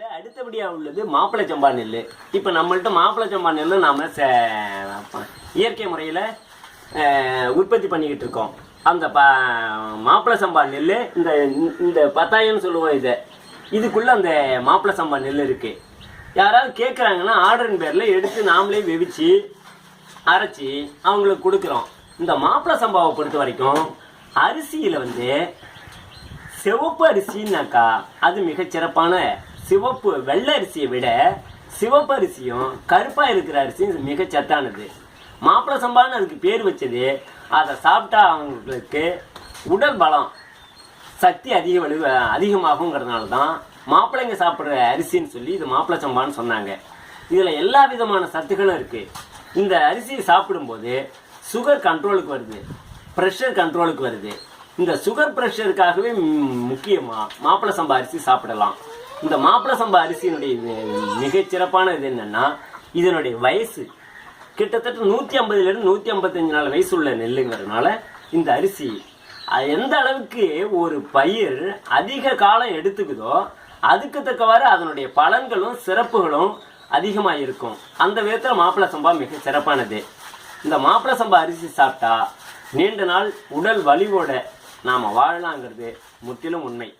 இதுல அடுத்தபடியாக உள்ளது மாப்பிளை சம்பா நெல் இப்போ நம்மள்ட்ட மாப்பிளை சம்பா நெல் நாம் ச- இயற்கை முறையில் உற்பத்தி பண்ணிக்கிட்டு இருக்கோம். அந்த ப மாப்பிளை சம்பா நெல் இந்த இந்த பத்தாயம்னு சொல்லுவோம் இதை. இதுக்குள்ளே அந்த மாப்பிளை சம்பா நெல் இருக்குது யாராவது கேட்குறாங்கன்னா ஆர்டரின் பேரில் எடுத்து நாமளே வெவிச்சு அரைச்சி அவங்களுக்கு கொடுக்குறோம். இந்த மாப்பிளை சம்பாவை பொறுத்த வரைக்கும் அரிசியில் வந்து சிவப்பு அரிசின்னாக்கா அது மிகச்சிறப்பான சிவப்பு வெள்ளை அரிசியை விட சிவப்பு அரிசியும் கருப்பாக இருக்கிற அரிசியும் மிகச் சத்தானது. மாப்பிள சம்பான்னு அதுக்கு பேர் வச்சது. அதை சாப்பிட்டா அவங்களுக்கு உடல் பலம் சக்தி அதிக வலு அதிகமாகுங்கிறதுனால தான் மாப்பிள்ளைங்க சாப்பிட்ற அரிசின்னு சொல்லி இது மாப்பிள்ள சம்பான்னு சொன்னாங்க. இதில் எல்லா விதமான சத்துக்களும் இருக்குது இந்த அரிசியை சாப்பிடும்போது சுகர் கண்ட்ரோலுக்கு வருது. ப்ரெஷர் கண்ட்ரோலுக்கு வருது. இந்த சுகர் ப்ரெஷருக்காகவே முக்கியமாக மாப்பிள சம்பா அரிசி சாப்பிடலாம். இந்த மாப்பிள சம்பா அரிசியினுடைய மிகச்சிறப்பான இது என்னன்னா இதனுடைய வயசு கிட்டத்தட்ட நூற்றி ஐம்பதுலேருந்து நூற்றி ஐம்பத்தஞ்சு நாள் வயசு உள்ள நெல்லுங்கிறதுனால இந்த அரிசி அது எந்த அளவுக்கு ஒரு பயிர் அதிக காலம் எடுத்துக்குதோ அதுக்கு தக்கவாறு அதனுடைய பலன்களும் சிறப்புகளும் அதிகமாக இருக்கும். அந்த விதத்தில் மாப்பிள சம்பா மிக சிறப்பானது. இந்த மாப்பிள சம்பா அரிசி சாப்பிட்டா நீண்ட நாள் உடல் வலிவோட நாம் வாழலாங்கிறது முற்றிலும் உண்மை.